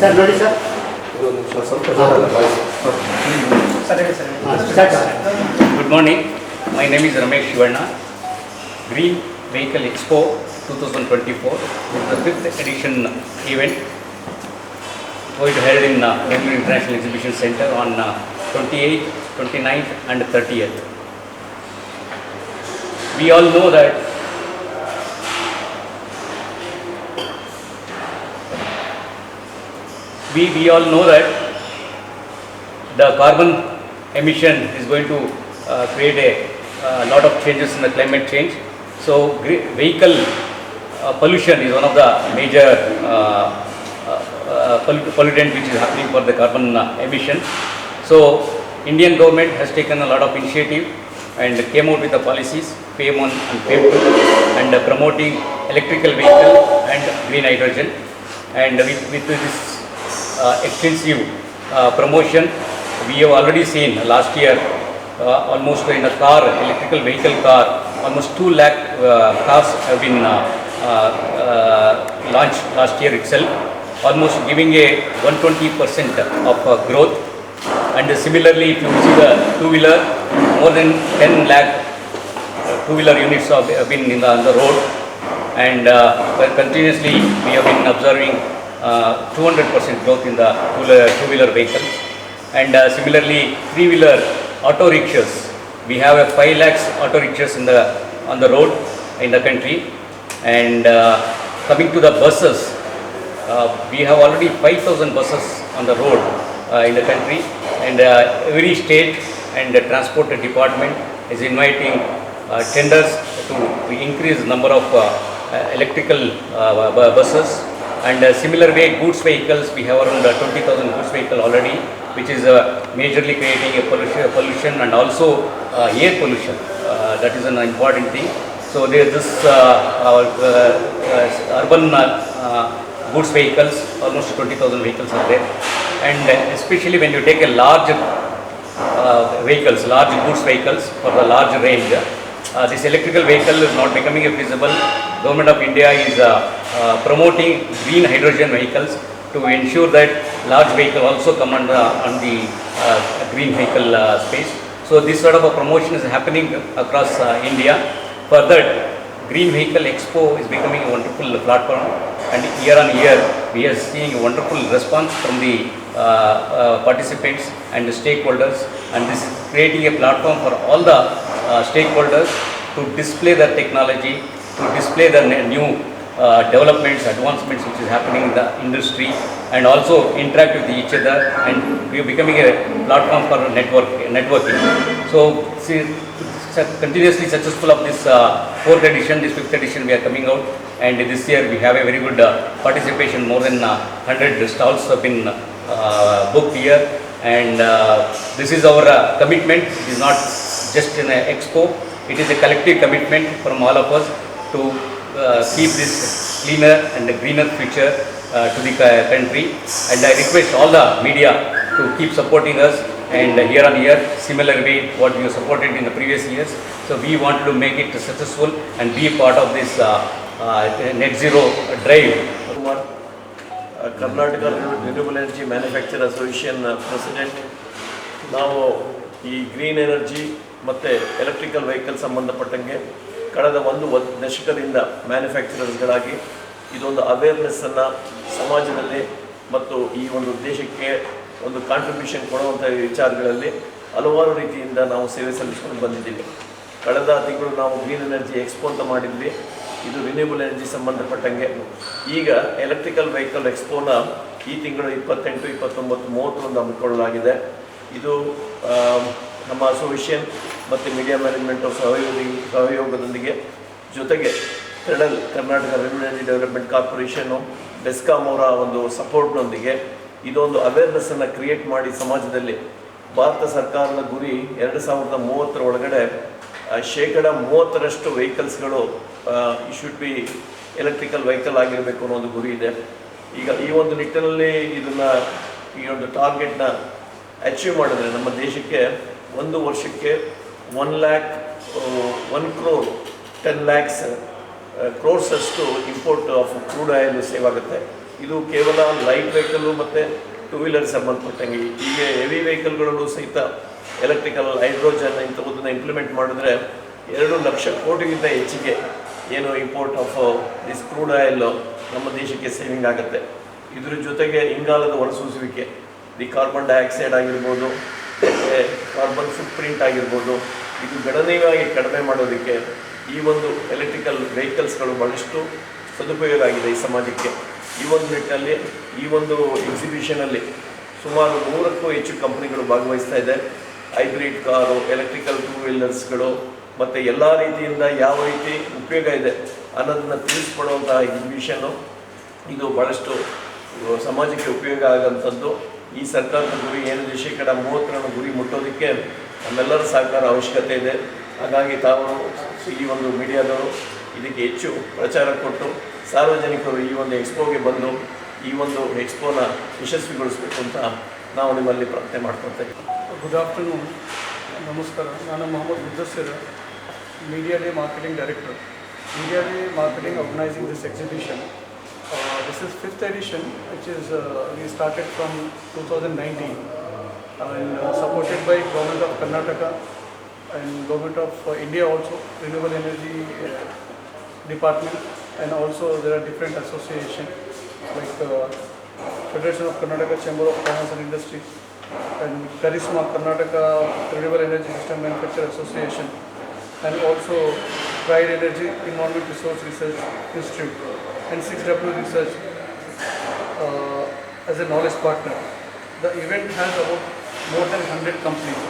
Sir ನೋಡಿ sir. Good morning my name is Ramesh Shivanna green vehicle expo two thousand twenty four the fifth edition event ಗೋಯಿಟ್ held in Bengaluru international exhibition centre on twenty eight twenty ninth and thirtieth we all know that we, we all know that the carbon emission is going to uh, create a lot of changes in the climate change. So vehicle uh, pollution is one of the major uh, uh, uh, pollutant which is happening for the carbon uh, emission. So Indian government has taken a lot of initiative and came out with the policies, FAME 1 and FAME 2 and uh, promoting electrical vehicle and green hydrogen. And with, with this extensive uh, promotion. We have already seen last year uh, almost in a car, electrical vehicle car, almost 2 lakh uh, cars have been uh, uh, uh, launched last year itself, almost giving a 120% of uh, growth. And similarly, if you see the two-wheeler, more than 10 lakh uh, two-wheeler units have been in the, on the road and uh, continuously we have been observing uh, 200% growth in the two-wheeler, two-wheeler vehicles and uh, similarly three-wheeler auto rickshaws. We have a 5 lakhs auto rickshaws in the on the road in the country. And uh, coming to the buses uh, we have already 5000 buses on the road uh, in the country. And uh, every state and the transport department is inviting uh, tenders to increase the number of uh, uh, electrical uh, buses and uh, similar way goods vehicles we have around uh, 20000 goods vehicle already which is uh, majorly creating a pollution, pollution and also uh, air pollution that is an important thing so there this our uh, uh, urban goods vehicles, almost 20,000 vehicles are there. And especially when you take a large uh, vehicles, large goods vehicles for the large range, uh, this electrical vehicle is not becoming feasible. Government of India is uh, uh, promoting green hydrogen vehicles to ensure that large vehicle also come under on the uh, green vehicle uh, space. So this sort of a promotion is happening across uh, India. For that, Green Vehicle Expo is becoming a wonderful platform and year on year we are seeing a wonderful response from the uh, uh, participants and the stakeholders and this is creating a platform for all the uh, stakeholders to display their technology, to display their new uh, developments, advancements which is happening in the industry and also interact with each other and we are becoming a platform for network, networking. So see, continuously successful of this uh, fourth edition, this fifth edition we are coming out and this year we have a very good uh, participation, more than uh, 100 stalls have been uh, booked here and uh, this is our uh, commitment, it is not just an expo, it is a collective commitment from all of us to keep this cleaner and greener future uh, to the country and I request all the media to keep supporting us and year on year similar way what you supported in the previous years. So we want to make it successful and be part of this uh, uh, net zero drive Karnataka renewable energy manufacture association president ನಾವು ಈ green energy ಮತ್ತು electrical vehicle ಸಂಬಂಧಪಟ್ಟಂಗೆ ಕಳೆದ ಒಂದು ದಶಕದಿಂದ ಮ್ಯಾನುಫ್ಯಾಕ್ಚರರ್ಸ್ಗಳಾಗಿ ಇದೊಂದು ಅವೇರ್ನೆಸ್ಸನ್ನು ಸಮಾಜದಲ್ಲಿ ಮತ್ತು ಈ ಒಂದು ದೇಶಕ್ಕೆ ಒಂದು ಕಾಂಟ್ರಿಬ್ಯೂಷನ್ ಕೊಡುವಂಥ ವಿಚಾರಗಳಲ್ಲಿ ಹಲವಾರು ರೀತಿಯಿಂದ ನಾವು ಸೇವೆ ಸಲ್ಲಿಸ್ಕೊಂಡು ಬಂದಿದ್ದೀವಿ. ಕಳೆದ ತಿಂಗಳು ನಾವು ಗ್ರೀನ್ ಎನರ್ಜಿ ಎಕ್ಸ್ಪೋ ಅಂತ ಮಾಡಿದ್ವಿ. ಇದು ರಿನ್ಯೂಬಲ್ ಎನರ್ಜಿ ಸಂಬಂಧಪಟ್ಟಂಗೆ. ಈಗ ಎಲೆಕ್ಟ್ರಿಕಲ್ ವೆಹಿಕಲ್ ಎಕ್ಸ್ಪೋನ ಈ ತಿಂಗಳು ಇಪ್ಪತ್ತೆಂಟು, ಇಪ್ಪತ್ತೊಂಬತ್ತು, ಮೂವತ್ತೊಂದು ಹಮ್ಮಿಕೊಳ್ಳಲಾಗಿದೆ. ಇದು ನಮ್ಮ ಅಸೋಸಿಯೇಷನ್ ಮತ್ತು ಮೀಡಿಯಾ ಮ್ಯಾನೇಜ್ಮೆಂಟ್ ಸಹಯೋಗಿ, ಸಹಯೋಗದೊಂದಿಗೆ ಜೊತೆಗೆ KREDL Karnataka energy development corporation BESCOM ಅವರ ಒಂದು ಸಪೋರ್ಟ್ನೊಂದಿಗೆ ಇದೊಂದು ಅವೇರ್ನೆಸ್ಸನ್ನು ಕ್ರಿಯೇಟ್ ಮಾಡಿ ಸಮಾಜದಲ್ಲಿ ಭಾರತ ಸರ್ಕಾರದ ಗುರಿ ಎರಡು ಸಾವಿರದ ಮೂವತ್ತರ ಒಳಗಡೆ ಶೇಕಡ ಮೂವತ್ತರಷ್ಟು ವೆಹಿಕಲ್ಸ್ಗಳು ಶುಡ್ ಬಿ ಎಲೆಕ್ಟ್ರಿಕಲ್ ವೆಹಿಕಲ್ ಆಗಿರಬೇಕು ಅನ್ನೋ ಒಂದು ಗುರಿ ಇದೆ. ಈಗ ಈ ಒಂದು ನಿಟ್ಟಿನಲ್ಲಿ ಇದನ್ನು, ಈ ಒಂದು ಟಾರ್ಗೆಟ್ನ ಅಚೀವ್ ಮಾಡಿದ್ರೆ ನಮ್ಮ ದೇಶಕ್ಕೆ ಒಂದು ವರ್ಷಕ್ಕೆ one lakh one crore ten lakhs crores ಅಷ್ಟು import of crude oil save ಆಗುತ್ತೆ. ಇದು ಕೇವಲ ಲೈಟ್ ವೆಹಿಕಲ್ಲು ಮತ್ತು ಟೂ ವೀಲರ್ ಸಂಬಂಧಪಟ್ಟಂಗೆ. ಹೀಗೆ ಹೆವಿ ವೆಹಿಕಲ್ಗಳಲ್ಲೂ ಸಹಿತ ಎಲೆಕ್ಟ್ರಿಕಲ್ ಹೈಡ್ರೋಜನ್ ಇಂಥವುದನ್ನು ಇಂಪ್ಲಿಮೆಂಟ್ ಮಾಡಿದ್ರೆ ಎರಡು ಲಕ್ಷ ಕೋಟಿಗಿಂತ ಹೆಚ್ಚಿಗೆ ಏನು import of this crude oil ನಮ್ಮ ದೇಶಕ್ಕೆ ಸೇವಿಂಗ್ ಆಗುತ್ತೆ. ಇದ್ರ ಜೊತೆಗೆ ಇಂಗಾಲದ ಹೊರಸೂಸುವಿಕೆ ದಿ ಕಾರ್ಬನ್ ಡೈಆಕ್ಸೈಡ್ ಆಗಿರ್ಬೋದು ಮತ್ತು ಕಾರ್ಬನ್ ಫುಟ್ ಪ್ರಿಂಟ್ ಆಗಿರ್ಬೋದು, ಇದು ಗಣನೀಯವಾಗಿ ಕಡಿಮೆ ಮಾಡೋದಕ್ಕೆ ಈ ಒಂದು ಎಲೆಕ್ಟ್ರಿಕಲ್ ವೆಹಿಕಲ್ಸ್ಗಳು ಭಾಳಷ್ಟು ಸದುಪಯೋಗ ಆಗಿದೆ ಈ ಸಮಾಜಕ್ಕೆ. ಈ ಒಂದು ನಿಟ್ಟಿನಲ್ಲಿ, ಈ ಒಂದು ಎಕ್ಸಿಬಿಷನಲ್ಲಿ ಸುಮಾರು ನೂರಕ್ಕೂ ಹೆಚ್ಚು ಕಂಪ್ನಿಗಳು ಭಾಗವಹಿಸ್ತಾ ಇದೆ. ಹೈಬ್ರಿಡ್ ಕಾರು ಎಲೆಕ್ಟ್ರಿಕಲ್ ಟೂ ವೀಲರ್ಸ್ಗಳು ಮತ್ತು ಎಲ್ಲ ರೀತಿಯಿಂದ ಯಾವ ರೀತಿ ಉಪಯೋಗ ಇದೆ ಅನ್ನೋದನ್ನ ತಿಳಿಸ್ಕೊಡುವಂತಹ ಎಕ್ಸಿಬಿಷನ್ನು ಇದು ಭಾಳಷ್ಟು ಸಮಾಜಕ್ಕೆ ಉಪಯೋಗ ಆಗೋಂಥದ್ದು. ಈ ಸರ್ಕಾರದ ಗುರಿ ಏನಿದೆ ಶೇಕಡ ಮೂವತ್ತರನ್ನು ಗುರಿ ಮುಟ್ಟೋದಕ್ಕೆ ನಮ್ಮೆಲ್ಲರ ಸಹಕಾರ ಅವಶ್ಯಕತೆ ಇದೆ. ಹಾಗಾಗಿ ತಾವು ಈ ಒಂದು ಮೀಡಿಯಾದವರು ಇದಕ್ಕೆ ಹೆಚ್ಚು ಪ್ರಚಾರ ಕೊಟ್ಟು ಸಾರ್ವಜನಿಕರು ಈ ಒಂದು ಎಕ್ಸ್ಪೋಗೆ ಬಂದು ಈ ಒಂದು ಎಕ್ಸ್ಪೋನ ಯಶಸ್ವಿಗೊಳಿಸಬೇಕು ಅಂತ ನಾವು ನಿಮ್ಮಲ್ಲಿ ಪ್ರಾರ್ಥನೆ ಮಾಡ್ಕೊತೇವೆ. ಗುಡ್ ಆಫ್ಟರ್ನೂನ್ ನಮಸ್ಕಾರ. ನಾನು Mohammed Mudassar media day marketing director. Media day marketing organising this exhibition Uh, this is fifth edition, which is uh, we started from 2019 uh, and uh, supported by government of Karnataka and government of uh, India also, renewable energy uh, department, and also there are different associations like uh, Federation of Karnataka Chamber of Commerce and Industry and Charisma Karnataka Renewable Energy System Manufacturer Association, and also Pride Energy Environment Resource Research Institute and 6W Research uh, as a knowledge partner. The event has about more than 100 companies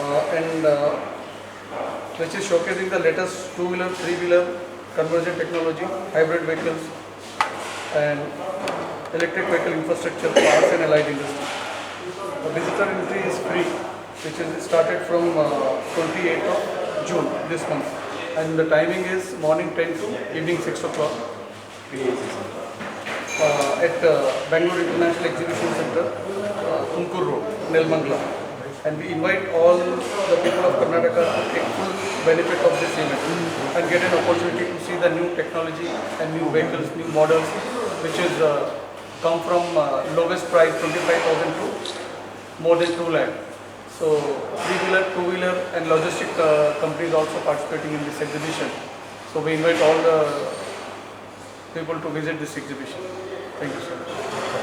uh, and uh, which is showcasing the latest two-wheeler, three-wheeler conversion technology, hybrid vehicles and electric vehicle infrastructure, parts and allied industry. The visitor entry is free, which is started from uh, 28th of June this month. And the timing is morning 10 to evening 6 o'clock uh, at uh, Bangalore International Exhibition Center, uh, Tumkur Road, Nelmangla. And we invite all the people of Karnataka to take full benefit of this event and get an opportunity to see the new technology and new vehicles, new models, which is uh, come from uh, lowest price 25,000 to more than 2 lakh. So three-wheeler, two-wheeler and logistic uh, companies also participating in this exhibition. So we invite all the people to visit this exhibition. Thank you so much.